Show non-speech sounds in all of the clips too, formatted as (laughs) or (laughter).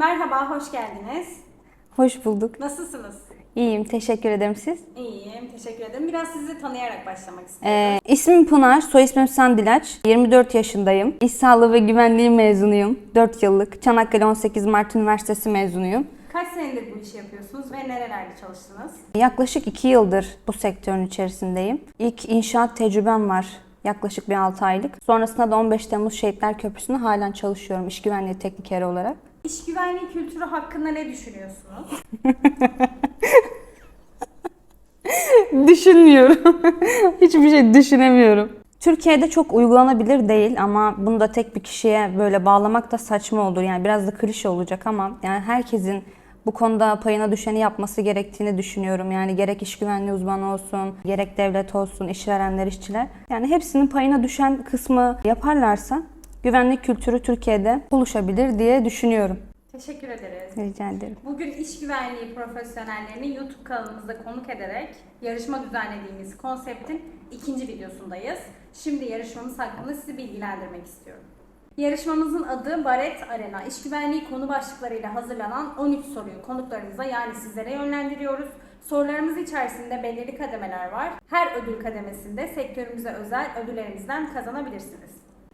Merhaba, hoş geldiniz. Hoş bulduk. Nasılsınız? İyiyim, teşekkür ederim siz. İyiyim, teşekkür ederim. Biraz sizi tanıyarak başlamak istiyorum. Ee, ismim Pınar, soy ismim Sandilaç. 24 yaşındayım. İş Sağlığı ve Güvenliği mezunuyum. 4 yıllık. Çanakkale 18 Mart Üniversitesi mezunuyum. Kaç senedir bu işi yapıyorsunuz ve nerelerde çalıştınız? Yaklaşık 2 yıldır bu sektörün içerisindeyim. İlk inşaat tecrübem var. Yaklaşık bir 6 aylık. Sonrasında da 15 Temmuz Şehitler Köprüsü'nde halen çalışıyorum iş güvenliği teknikeri olarak. İş güvenliği kültürü hakkında ne düşünüyorsunuz? (laughs) Düşünmüyorum. (laughs) Hiçbir şey düşünemiyorum. Türkiye'de çok uygulanabilir değil ama bunu da tek bir kişiye böyle bağlamak da saçma olur. Yani biraz da klişe olacak ama yani herkesin bu konuda payına düşeni yapması gerektiğini düşünüyorum. Yani gerek iş güvenliği uzmanı olsun, gerek devlet olsun, işverenler, işçiler. Yani hepsinin payına düşen kısmı yaparlarsa güvenlik kültürü Türkiye'de oluşabilir diye düşünüyorum. Teşekkür ederiz. Rica ederim. Bugün iş güvenliği profesyonellerini YouTube kanalımızda konuk ederek yarışma düzenlediğimiz konseptin ikinci videosundayız. Şimdi yarışmamız hakkında sizi bilgilendirmek istiyorum. Yarışmamızın adı Baret Arena. İş güvenliği konu başlıklarıyla hazırlanan 13 soruyu konuklarımıza yani sizlere yönlendiriyoruz. Sorularımız içerisinde belirli kademeler var. Her ödül kademesinde sektörümüze özel ödüllerimizden kazanabilirsiniz.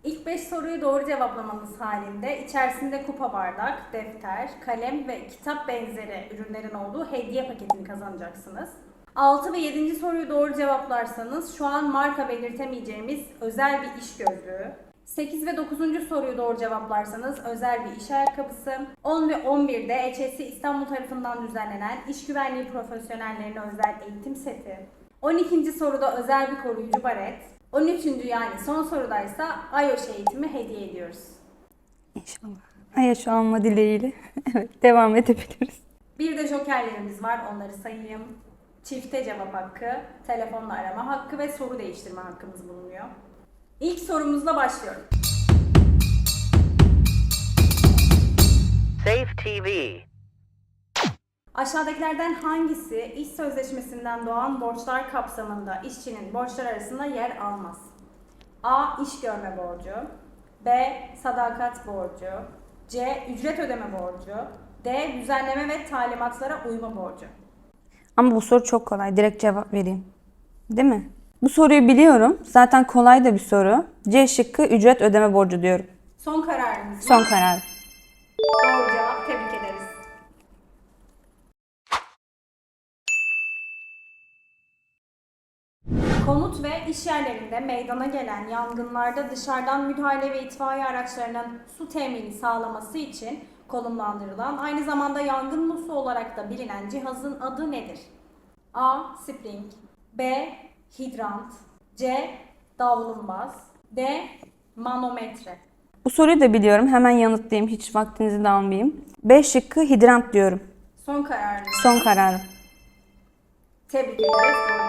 İlk 5 soruyu doğru cevaplamanız halinde içerisinde kupa bardak, defter, kalem ve kitap benzeri ürünlerin olduğu hediye paketini kazanacaksınız. 6 ve 7. soruyu doğru cevaplarsanız şu an marka belirtemeyeceğimiz özel bir iş gözlüğü. 8 ve 9. soruyu doğru cevaplarsanız özel bir iş ayakkabısı. 10 ve 11'de EÇS İstanbul tarafından düzenlenen iş güvenliği profesyonellerine özel eğitim seti. 12. soruda özel bir koruyucu baret. 13. yani son sorudaysa IOŞ eğitimi hediye ediyoruz. İnşallah. Ayaş alma dileğiyle. (laughs) evet, devam edebiliriz. Bir de jokerlerimiz var onları sayayım. Çifte cevap hakkı, telefonla arama hakkı ve soru değiştirme hakkımız bulunuyor. İlk sorumuzla başlıyorum. Safe TV. Aşağıdakilerden hangisi iş sözleşmesinden doğan borçlar kapsamında işçinin borçlar arasında yer almaz? A. İş görme borcu B. Sadakat borcu C. Ücret ödeme borcu D. Düzenleme ve talimatlara uyma borcu Ama bu soru çok kolay. Direkt cevap vereyim. Değil mi? Bu soruyu biliyorum. Zaten kolay da bir soru. C şıkkı ücret ödeme borcu diyorum. Son kararınız mı? Son karar. Doğru cevap. Tebrik ederiz. Konut ve iş yerlerinde meydana gelen yangınlarda dışarıdan müdahale ve itfaiye araçlarının su temini sağlaması için konumlandırılan, aynı zamanda yangın musu olarak da bilinen cihazın adı nedir? A. Spring B. Hidrant C. Davlumbaz D. Manometre Bu soruyu da biliyorum. Hemen yanıtlayayım. Hiç vaktinizi de almayayım. B şıkkı hidrant diyorum. Son kararınız. Son kararım. Tebrik ederiz.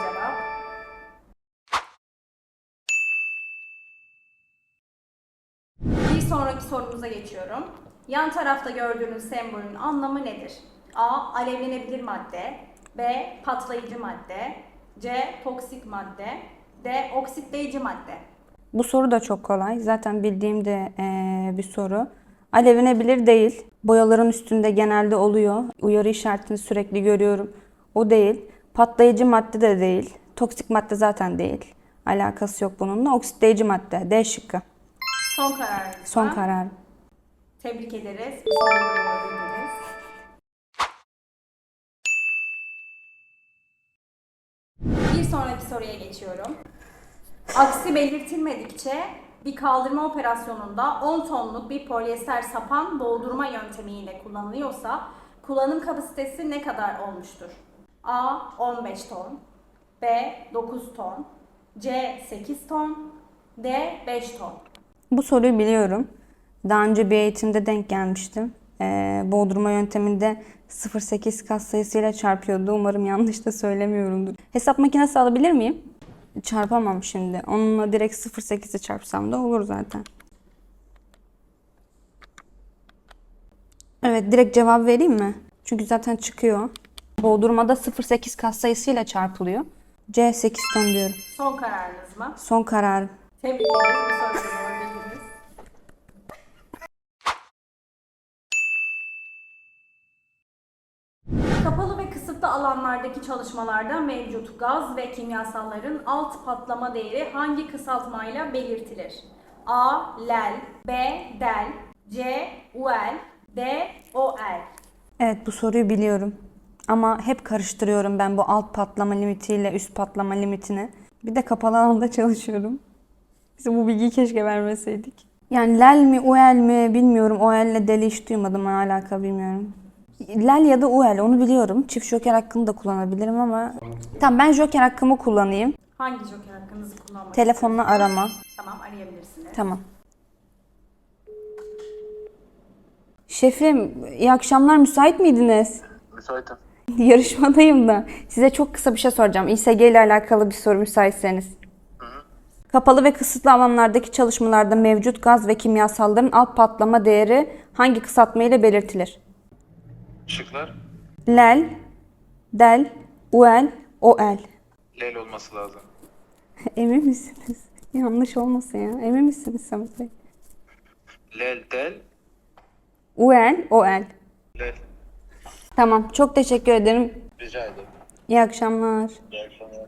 Sonraki sorumuza geçiyorum. Yan tarafta gördüğünüz sembolün anlamı nedir? A. Alevlenebilir madde B. Patlayıcı madde C. Toksik madde D. Oksitleyici madde Bu soru da çok kolay. Zaten bildiğim de eee, bir soru. Alevlenebilir değil. Boyaların üstünde genelde oluyor. Uyarı işaretini sürekli görüyorum. O değil. Patlayıcı madde de değil. Toksik madde zaten değil. Alakası yok bununla. Oksitleyici madde. D şıkkı. Son kararınız Son karar. Tebrik ederiz. Bu soruyu da doğru bildiniz. Bir sonraki soruya geçiyorum. Aksi belirtilmedikçe bir kaldırma operasyonunda 10 tonluk bir polyester sapan doldurma yöntemiyle kullanılıyorsa kullanım kapasitesi ne kadar olmuştur? A 15 ton, B 9 ton, C 8 ton, D 5 ton. Bu soruyu biliyorum. Daha önce bir eğitimde denk gelmiştim. Ee, boğdurma yönteminde 0.8 kat sayısıyla çarpıyordu. Umarım yanlış da söylemiyorumdur. Hesap makinesi alabilir miyim? Çarpamam şimdi. Onunla direkt 0.8'i çarpsam da olur zaten. Evet direkt cevap vereyim mi? Çünkü zaten çıkıyor. Boğdurmada 0.8 kat sayısıyla çarpılıyor. C 8 ton diyorum. Son kararınız mı? Son kararım. Tebrik ederiz. Alanlardaki çalışmalarda mevcut gaz ve kimyasalların alt patlama değeri hangi kısaltmayla belirtilir? A. Lel B. Del C. UL D. OL Evet bu soruyu biliyorum. Ama hep karıştırıyorum ben bu alt patlama limitiyle üst patlama limitini. Bir de kapalı alanda (laughs) çalışıyorum. Bize bu bilgiyi keşke vermeseydik. Yani lel mi uel mi bilmiyorum. Uel ile deli hiç duymadım ne alaka bilmiyorum. Lel ya da uel onu biliyorum. Çift joker hakkını da kullanabilirim ama... Tamam ben joker hakkımı kullanayım. Hangi joker hakkınızı kullanmak Telefonla arama. Tamam arayabilirsiniz. Tamam. Şefim iyi akşamlar müsait miydiniz? Müsaitim. (laughs) Yarışmadayım da size çok kısa bir şey soracağım. İSG ile alakalı bir soru müsaitseniz. Kapalı ve kısıtlı alanlardaki çalışmalarda mevcut gaz ve kimyasalların alt patlama değeri hangi kısaltma ile belirtilir? Şıklar Lel, del, uel, oel. L olması lazım. (laughs) Emin misiniz? Yanlış olmasın ya. Emin misiniz Samet Bey? Lel, del, Uel, oel. lel. Tamam. Çok teşekkür ederim. Rica ederim. İyi akşamlar. İyi akşamlar.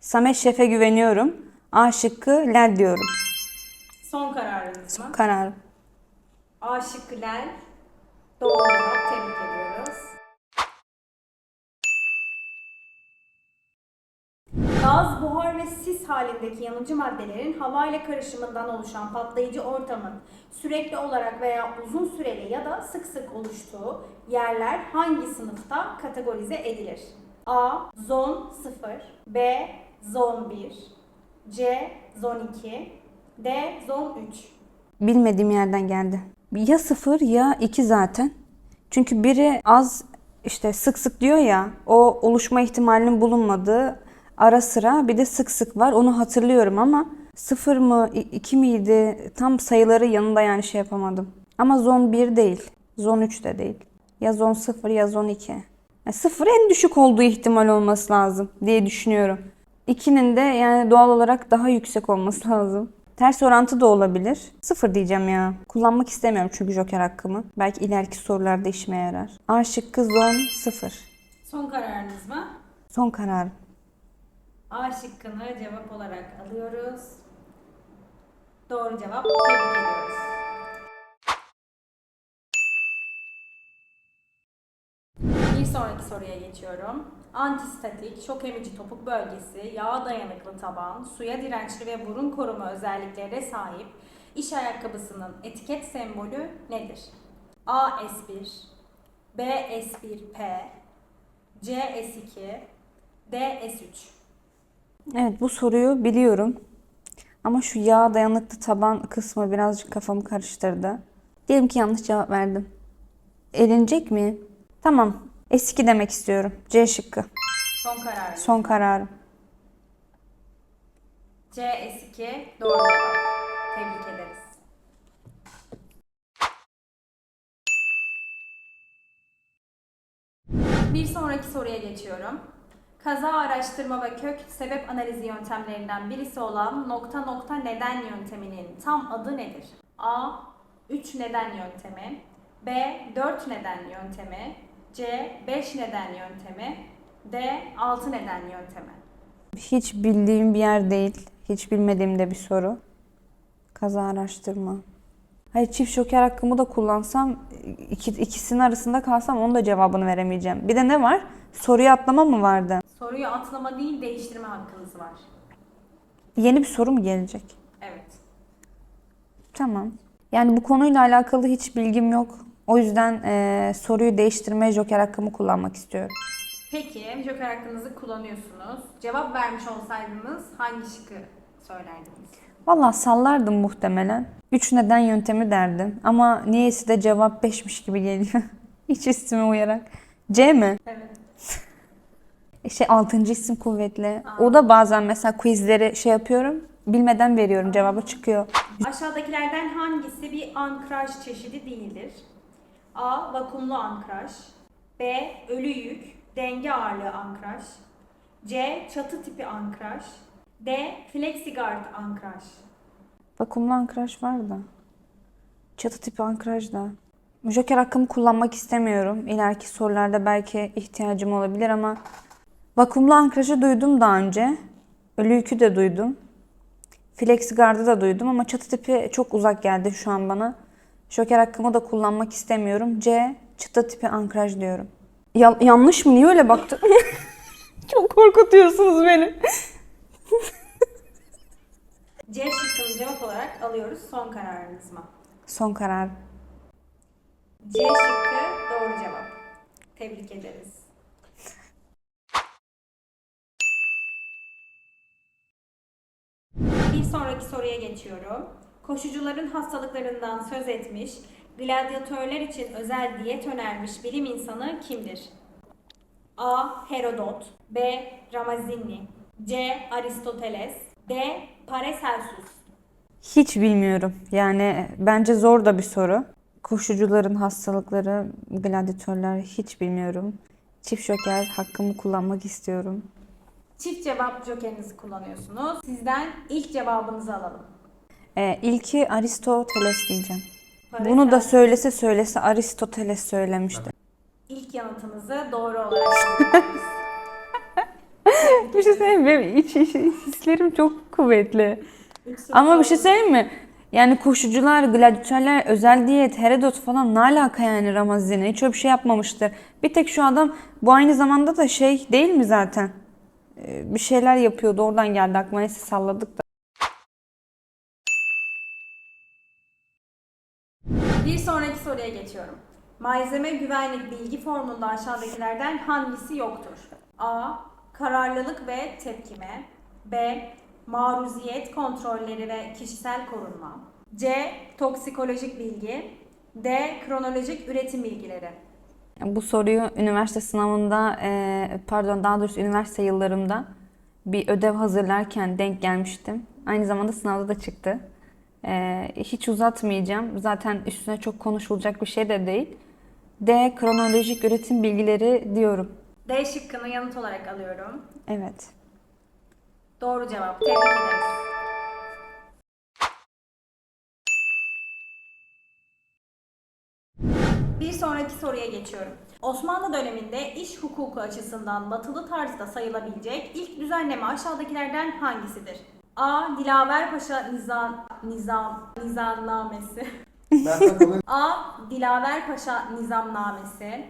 Samet Şef'e güveniyorum. A şıkkı lel diyorum. Son kararınız mı? Kararım. A şıkkı Lel. Doğru cevap. Tebrik ediyoruz. Gaz, buhar ve sis halindeki yanıcı maddelerin havayla karışımından oluşan patlayıcı ortamın sürekli olarak veya uzun süreli ya da sık sık oluştuğu yerler hangi sınıfta kategorize edilir? A. Zon 0 B. Zon 1 C. Zon 2 D. Zon 3 Bilmediğim yerden geldi. Ya sıfır ya iki zaten. Çünkü biri az işte sık sık diyor ya o oluşma ihtimalinin bulunmadığı ara sıra bir de sık sık var onu hatırlıyorum ama sıfır mı iki miydi tam sayıları yanında yani şey yapamadım. Ama zon 1 değil. Zon 3 de değil. Ya zon 0 ya zon 2. Yani sıfır en düşük olduğu ihtimal olması lazım diye düşünüyorum. 2'nin de yani doğal olarak daha yüksek olması (laughs) lazım. Ters orantı da olabilir. Sıfır diyeceğim ya. Kullanmak istemiyorum çünkü joker hakkımı. Belki ileriki sorularda işime yarar. A şıkkı zon sıfır. Son kararınız mı? Son kararım. A şıkkını cevap olarak alıyoruz. Doğru cevap. Tebrik ediyoruz. Sonraki soruya geçiyorum. Antistatik, şok emici topuk bölgesi, yağa dayanıklı taban, suya dirençli ve burun koruma özelliklere sahip iş ayakkabısının etiket sembolü nedir? A S1, B S1P, C S2, D S3. Evet bu soruyu biliyorum. Ama şu yağ dayanıklı taban kısmı birazcık kafamı karıştırdı. Diyelim ki yanlış cevap verdim. Elenecek mi? Tamam. S2 demek istiyorum. C şıkkı. Son kararınız. Son kararım. C S2 doğru cevap. Tebrik ederiz. Bir sonraki soruya geçiyorum. Kaza araştırma ve kök sebep analizi yöntemlerinden birisi olan nokta nokta neden yönteminin tam adı nedir? A. 3 neden yöntemi B. 4 neden yöntemi C. 5 neden yöntemi D. 6 neden yöntemi Hiç bildiğim bir yer değil. Hiç bilmediğim de bir soru. Kaza araştırma. Hayır çift şoker hakkımı da kullansam iki, ikisinin arasında kalsam onun da cevabını veremeyeceğim. Bir de ne var? Soruyu atlama mı vardı? Soruyu atlama değil değiştirme hakkınız var. Yeni bir soru mu gelecek? Evet. Tamam. Yani bu konuyla alakalı hiç bilgim yok. O yüzden eee, soruyu değiştirmeye joker hakkımı kullanmak istiyorum. Peki joker hakkınızı kullanıyorsunuz. Cevap vermiş olsaydınız hangi şıkkı söylerdiniz? Vallahi sallardım muhtemelen. Üç neden yöntemi derdim. Ama niyeyse de cevap beşmiş gibi geliyor. (laughs) Hiç üstüme uyarak. C mi? Evet. E Şey altıncı isim kuvvetli. O da bazen mesela quizleri şey yapıyorum. Bilmeden veriyorum cevabı çıkıyor. Aşağıdakilerden hangisi bir ankraj çeşidi değildir? A. Vakumlu ankraj B. Ölü yük, denge ağırlığı ankraj C. Çatı tipi ankraj D. Flexigard ankraj Vakumlu ankraj var da. Çatı tipi ankraj da. Joker hakkımı kullanmak istemiyorum. İleriki sorularda belki ihtiyacım olabilir ama vakumlu ankrajı duydum daha önce. Ölü yükü de duydum. FlexiGuard'ı da duydum ama çatı tipi çok uzak geldi şu an bana. Joker hakkımı da kullanmak istemiyorum. C. Çıta tipi ankraj diyorum. Ya- yanlış mı? Niye öyle baktın? (laughs) çok korkutuyorsunuz beni. C şıkkını cevap olarak alıyoruz. Son kararınız mı? Son karar. C şıkkı doğru cevap. Tebrik ederiz. Bir sonraki soruya geçiyorum. Koşucuların hastalıklarından söz etmiş, gladyatörler için özel diyet önermiş bilim insanı kimdir? A. Herodot B. Ramazzini C. Aristoteles D. Paracelsus Hiç bilmiyorum. Yani bence zor da bir soru. Koşucuların hastalıkları, gladyatörler hiç bilmiyorum. Çift joker hakkımı kullanmak istiyorum. Çift cevap jokerinizi kullanıyorsunuz. Sizden ilk cevabınızı alalım. Ee, ilki Aristoteles diyeceğim. Bunu da söylese söylese Aristoteles söylemişti. İlk yanıtınızı doğru olarak. (laughs) Bir şey söyleyeyim mi? Benim iç, iç hislerim çok kuvvetli. Ama bir şey söyleyeyim mi? Yani koşucular, gladyatörler, özel diyet, Herodot falan ne alaka yani Ramazini? Hiç öyle bir şey yapmamıştır. Bir tek şu adam bu aynı zamanda da şey değil mi zaten? Ee, Bir şeyler yapıyordu oradan geldi aklıma neyse salladık da. Bir sonraki soruya geçiyorum. Malzeme güvenlik bilgi formunda aşağıdakilerden hangisi yoktur? A. Kararlılık ve tepkime. B. Maruziyet kontrolleri ve kişisel korunma. C. Toksikolojik bilgi. D. Kronolojik üretim bilgileri. Bu soruyu üniversite sınavında, e, pardon daha doğrusu üniversite yıllarımda bir ödev hazırlarken denk gelmiştim. Aynı zamanda sınavda da çıktı. E, hiç uzatmayacağım. Zaten üstüne çok konuşulacak bir şey de değil. D. Kronolojik üretim bilgileri diyorum. D şıkkını yanıt olarak alıyorum. Evet. Doğru cevap. Tebrik ederiz. Bir sonraki soruya geçiyorum. Osmanlı döneminde iş hukuku açısından batılı tarzda sayılabilecek ilk düzenleme aşağıdakilerden hangisidir? A. Dilaver Paşa Nizam, Nizam, Nizamnamesi. (laughs) A. Dilaver Paşa Nizamnamesi.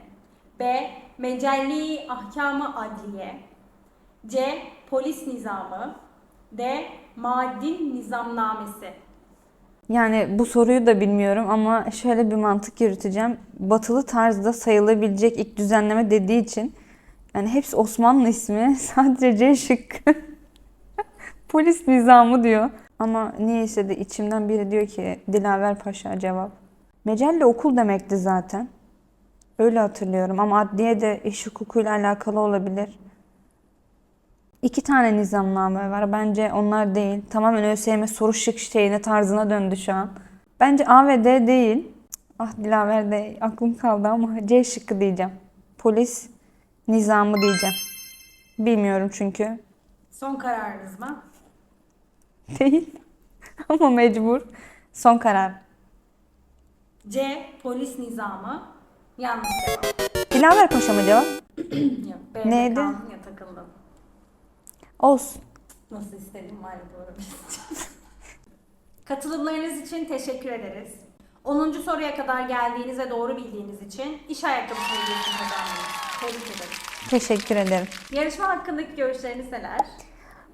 B. Mecelli Ahkamı Adliye. C. Polis Nizamı. D. Madin Nizamnamesi. Yani bu soruyu da bilmiyorum ama şöyle bir mantık yürüteceğim. Batılı tarzda sayılabilecek ilk düzenleme dediği için yani hepsi Osmanlı ismi. (laughs) Sadece C şıkkı. Polis nizamı diyor. Ama niyeyse de içimden biri diyor ki Dilaver Paşa cevap. Mecelle okul demekti zaten. Öyle hatırlıyorum ama adliye de iş hukukuyla alakalı olabilir. İki tane nizamname var. Bence onlar değil. Tamamen ÖSYM soru şık şeyine tarzına döndü şu an. Bence A ve D değil. Ah Dilaver de aklım kaldı ama C şıkkı diyeceğim. Polis nizamı diyeceğim. Bilmiyorum çünkü. Son kararınız mı? (laughs) Değil. ama mecbur. Son karar. C. Polis Nizamı. Yanlış cevap. Dilaver Paşa mı cevap? Yok. B'de Neydi? kaldın ya takıldın. Olsun. Nasıl istedim ya doğru bileceğim. (laughs) Katılımlarınız için teşekkür ederiz. 10. soruya kadar geldiğiniz ve doğru bildiğiniz için iş ayakkabısı hediyesini kazandınız. Tebrik ederim. Teşekkür ederim. Yarışma hakkındaki görüşleriniz neler?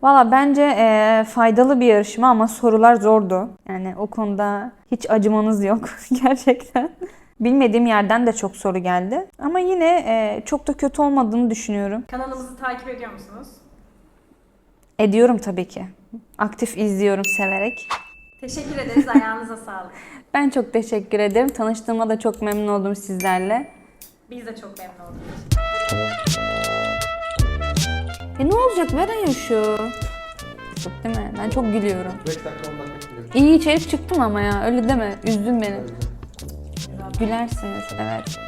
Valla bence eee, faydalı bir yarışma ama sorular zordu. Yani o konuda hiç acımanız yok (laughs) gerçekten. Bilmediğim yerden de çok soru geldi. Ama yine eee, çok da kötü olmadığını düşünüyorum. Kanalımızı takip ediyor musunuz? Ediyorum tabii ki. Aktif izliyorum severek. Teşekkür ederiz. Ayağınıza (laughs) sağlık. Ben çok teşekkür ederim. Tanıştığıma da çok memnun oldum sizlerle. Biz de çok memnun olduk. E ne olacak? Ver ya şu. Yok değil mi? Ben çok gülüyorum. 5 dakika 10 dakika gidiyor. İyi içerik çıktım ama ya. Öyle deme. Üzdün beni. Gülersiniz. Evet.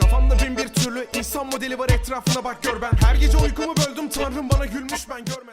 Kafamda bin bir türlü İnsan modeli var etrafına bak gör ben Her gece uykumu böldüm tanrım bana gülmüş ben görmeden